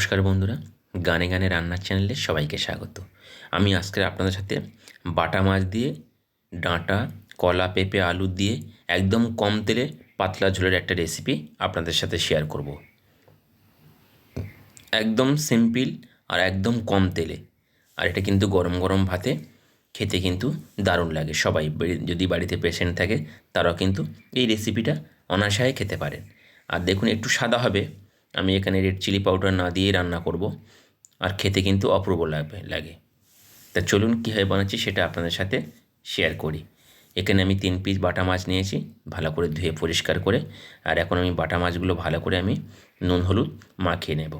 নমস্কার বন্ধুরা, গানে গানে রান্নার চ্যানেলে সবাইকে স্বাগত। আমি আজকে আপনাদের সাথে বাটা মাছ দিয়ে, ডাঁটা, কলা, পেঁপে, আলু দিয়ে একদম কম তেলে পাতলা ঝোলের একটা রেসিপি আপনাদের সাথে শেয়ার করব। একদম সিম্পল আর একদম কম তেলে। আর এটা কিন্তু গরম গরম ভাতে খেতে কিন্তু দারুণ লাগে। সবাই যদি বাড়িতে পেশেন্ট থাকে, তারাও কিন্তু এই রেসিপিটা অনায়াসায় খেতে পারেন। আর দেখুন, একটু সাদা হবে আমি এখানে রেড চিলি পাউডার না দিয়ে রান্না করব। আর খেতে কিন্তু অপূর্ব লাগবে, লাগে। তা চলুন কীভাবে বানাচ্ছি সেটা আপনাদের সাথে শেয়ার করি। এখানে আমি তিন পিস বাটা মাছ নিয়েছি, ভালো করে ধুয়ে পরিষ্কার করে। আর এখন আমি বাটা মাছগুলো ভালো করে আমি নুন, হলুদ মাখিয়ে নেব।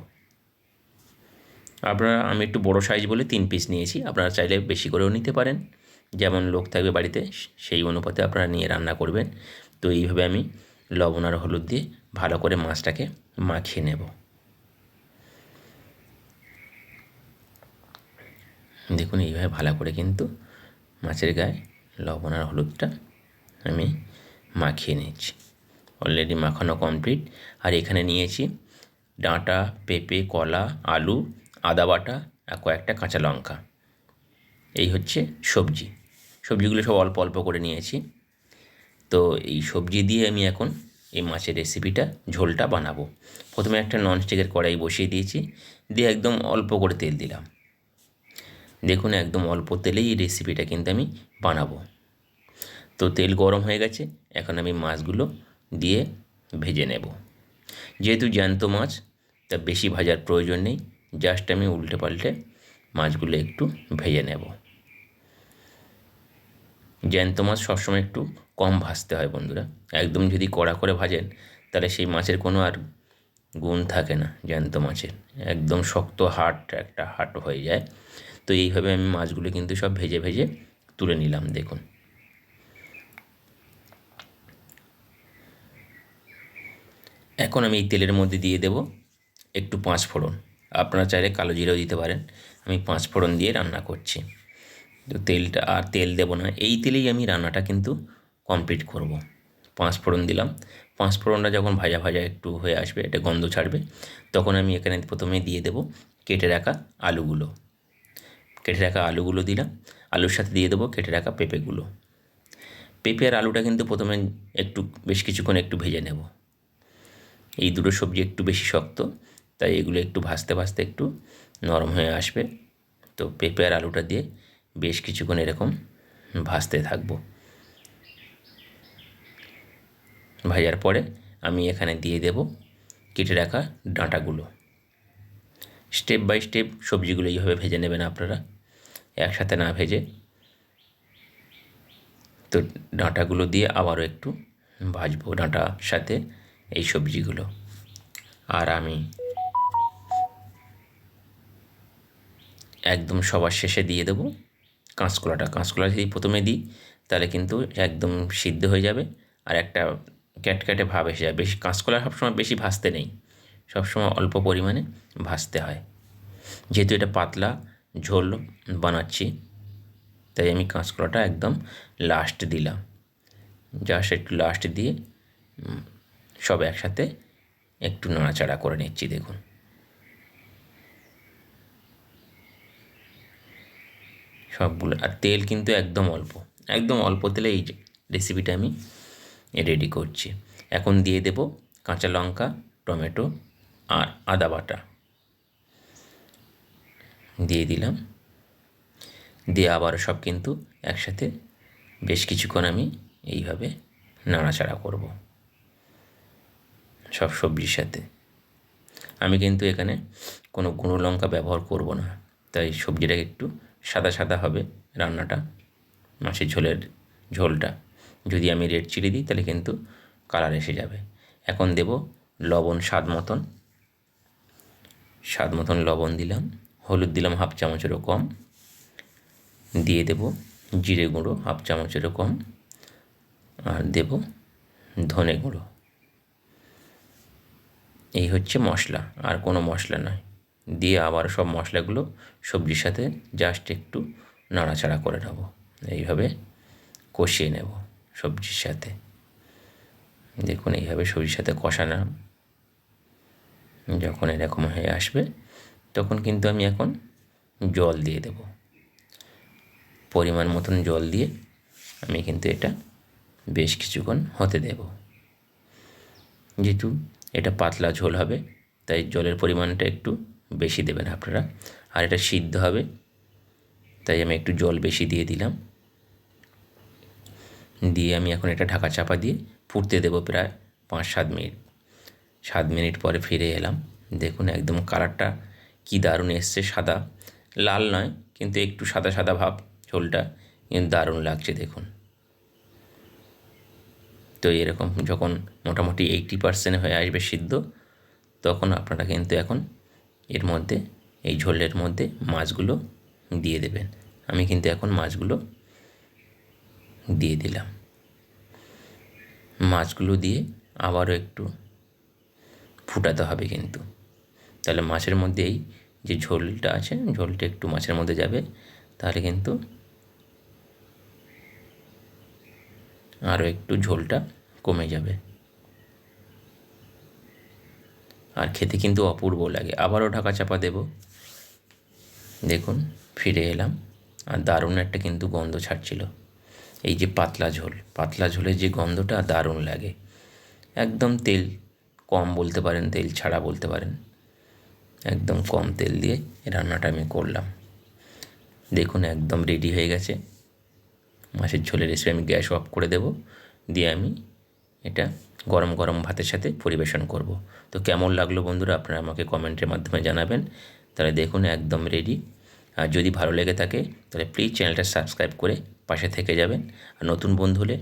আপনারা, আমি একটু বড় সাইজ বলে তিন পিস নিয়েছি, আপনারা চাইলে বেশি করেও নিতে পারেন। যেমন লোক থাকবে বাড়িতে, সেই অনুপাতে আপনারা নিয়ে রান্না করবেন। তো এইভাবে আমি লবণ আর হলুদ দিয়ে ভালো করে মাছটাকে মাখিয়ে নেব। দেখুন, এইভাবে ভালো করে কিন্তু মাছের গায়ে লবণ আর হলুদটা আমি মাখিয়ে নিয়েছি। অলরেডি মাখানো কমপ্লিট আর এখানে নিয়েছি ডাঁটা, পেঁপে, কলা, আলু, আদা বাটা আর কয়েকটা কাঁচা লঙ্কা। এই হচ্ছে সবজি। সবজিগুলো সব অল্প অল্প করে নিয়েছি। তো এই সবজি দিয়ে আমি এখন এই মাছের রেসিপিটা ঝোলটা বানাবো। প্রথমে একটা ননস্টিকের কড়াই বসিয়ে দিয়েছি, দিয়ে একদম অল্প করে তেল দিলাম। দেখুন, একদম অল্প তেলেই এই রেসিপিটা কিন্তু আমি বানাবো। তো তেল গরম হয়ে গেছে, এখন আমি মাছগুলো দিয়ে ভেজে নেব। যেহেতু জ্যান্ত মাছ, তা বেশি ভাজার প্রয়োজন নেই, জাস্ট আমি উল্টে পাল্টে মাছগুলো একটু ভেজে নেব। জ্যান্ত মাছ সবসময় একটু কম ভাজতে হয় বন্ধুরা। একদম যদি কড়া করে ভাজেন, তাহলে সেই মাছের কোনো আর গুণ থাকে না জ্যান্ত মাছের। একদম শক্ত হাট, একটা হাট হয়ে যায়। তো এইভাবে আমি মাছগুলো কিন্তু সব ভেজে ভেজে তুলে নিলাম, দেখুন। এখন আমি এই তেলের মধ্যে দিয়ে দেব একটু পাঁচ ফোড়ন আপনারা চাইলে কালো জিরেও দিতে পারেন। আমি পাঁচ ফোড়ন দিয়ে রান্না করছি। তো তেলটা আর তেল দেবো না। এই তেলেই আমি রান্নাটা কিন্তু কমপ্লিট করব। পাঁচ ফোড়ন দিলাম। পাঁচ ফোড়নটা যখন ভাজা ভাজা একটু হয়ে আসবে, এটা গন্ধ ছাড়বে, তখন আমি এখানে প্রথমে দিয়ে দেব কেটে রাখা আলুগুলো। কেটে রাখা আলুগুলো দিলাম। আলুর সাথে দিয়ে দেবো কেটে রাখা পেঁপেগুলো। পেঁপে আর আলুটা কিন্তু প্রথমে একটু, বেশ কিছুক্ষণ একটু ভেজে নেব। এই দুটো সবজি একটু বেশি শক্ত, তাই এগুলো একটু ভাজতে ভাজতে একটু নরম হয়ে আসবে। তো পেঁপে আর আলুটা দিয়ে বেশ কিছুক্ষণ এরকম ভাজতে থাকব। ভাজার পরে আমি এখানে দিয়ে দেব কেটে রাখা ডাঁটাগুলো। স্টেপ বাই স্টেপ সবজিগুলো এইভাবে ভেজে নেবেন আপনারা, একসাথে না ভেজে। তো ডাঁটাগুলো দিয়ে আবারও একটু ভাজবো ডাঁটার সাথে এই সবজিগুলো। আর আমি একদম সবার শেষে দিয়ে দেবো কাঁচকলাটা, কাঁচকলা যদি প্রথমে দিই, তাহলে কিন্তু একদম সিদ্ধ হয়ে যাবে আর একটা ক্যাটক্যাটে ভাব এসে যাবে। বেশি কাঁচকলা সবসময় বেশি ভাজতে নেই, সবসময় অল্প পরিমাণে ভাজতে হয়। যেহেতু এটা পাতলা, ঝোল বানাচ্ছি, তাই আমি কাঁচকলাটা একদম লাস্ট দিলাম। জাস্ট একটু লাস্ট দিয়ে সব একসাথে একটু নাড়াচাড়া করে নিচ্ছি, দেখুন। সবগুলো। আর তেল কিন্তু একদম অল্প একদম অল্প তেলে এই রেসিপিটা আমি রেডি করছি। এখন দিয়ে দেব কাঁচা লঙ্কা, টমেটো আর আদা বাটা। দিয়ে দিলাম। দিয়ে আবার সব কিন্তু একসাথে বেশ কিছুক্ষণ আমি এইভাবে নাড়াচাড়া করব। সব সবজির সাথে। আমি কিন্তু এখানে কোনো গুঁড়ো লঙ্কা ব্যবহার করব না, তাই সবজিটাকে একটু সাদা সাদা হবে রান্নাটা, মাছের ঝোলের ঝোলটা। যদি আমি রেড চিলি দিই, তাহলে কিন্তু কালার এসে যাবে। এখন দেব লবণ স্বাদ মতন। স্বাদ মতন লবণ দিলাম। হলুদ দিলাম হাফ চামচেরও কম। দিয়ে দেব জিরে গুঁড়ো হাফ চামচেরও কম। আর দেব ধনে গুঁড়ো। এই হচ্ছে মশলা, আর কোনো মশলা নয়। দিয়ে আবার সব মশলাগুলো সবজির সাথে জাস্ট একটু নাড়াচাড়া করে নেব। এইভাবে কষিয়ে নেব সবজির সাথে। দেখুন, এইভাবে সবজির সাথে কষানো যখন এরকম হয়ে আসবে, তখন কিন্তু আমি এখন জল দিয়ে দেব। পরিমাণ মতন জল দিয়ে আমি কিন্তু এটা বেশ কিছুক্ষণ হতে দেব। যেহেতু এটা পাতলা ঝোল হবে, তাই জলের পরিমাণটা একটু বেশি দেবেন আপনারা। আর এটা সিদ্ধ হবে, তাই আমি একটু জল বেশি দিয়ে দিলাম। দিয়ে আমি এখন এটা ঢাকা চাপা দিয়ে ফুটতে দেবো প্রায় পাঁচ সাত মিনিট। সাত মিনিট পরে ফিরে এলাম। দেখুন একদম কালারটা কী দারুণ এসছে, সাদা। লাল নয়, কিন্তু একটু সাদা সাদা ভাব ঝোলটা, কিন্তু দারুণ লাগছে দেখুন। তো এরকম যখন মোটামুটি এইটটি পার্সেন্ট হয়ে আসবে সিদ্ধ, তখন আপনারা কিন্তু এখন এর মধ্যে, এই ঝোলের মধ্যে মাছগুলো দিয়ে দেবেন। আমি কিন্তু এখন মাছগুলো দিয়ে দিলাম। মাছগুলো দিয়ে আবারও একটু ফুটাতে হবে কিন্তু। তাহলে মাছের মধ্যে এই যে ঝোলটা আছে, ঝোলটা একটু মাছের মধ্যে যাবে, তাহলে কিন্তু আরও একটু ঝোলটা কমে যাবে। আর খেতে কিন্তু অপূর্ব লাগে। আবারও ঢাকা চাপা দেব। দেখুন, ফিরে এলাম। আর দারুণ একটা কিন্তু গন্ধ ছাড়ছিল। এই যে পাতলা ঝোল, পাতলা ঝোলের যে গন্ধটা দারুণ লাগে। একদম তেল কম বলতে পারেন, তেল ছাড়া বলতে পারেন। একদম কম তেল দিয়ে রান্নাটা আমি করলাম। দেখুন, একদম রেডি হয়ে গেছে। মাছের ঝোলের রেসিপি আমি গ্যাস অফ করে দেব। দিয়ে আমি এটা গরম গরম ভাতের সাথে পরিবেশন করব। তো কেমন লাগল বন্ধুরা? আপনারা আমাকে কমেন্টের মাধ্যমে জানাবেন। তাহলে দেখুন, একদম রেডি আর যদি ভালো লেগে থাকে, তাহলে প্লিজ চ্যানেলটা সাবস্ক্রাইব করে পাশে থেকে যাবেন। আর নতুন বন্ধু হলে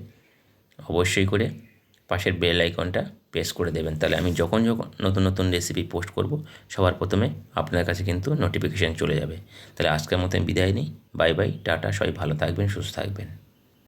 অবশ্যই করে পাশের বেল আইকনটা প্রেস করে দেবেন। তাহলে আমি যখন যখন নতুন নতুন রেসিপি পোস্ট করব, সবার প্রথমে আপনার কাছে কিন্তু নোটিফিকেশান চলে যাবে। তাহলে আজকের মতন বিদায় নিই। বাই বাই টাটা, সবাই ভালো থাকবেন, সুস্থ থাকবেন।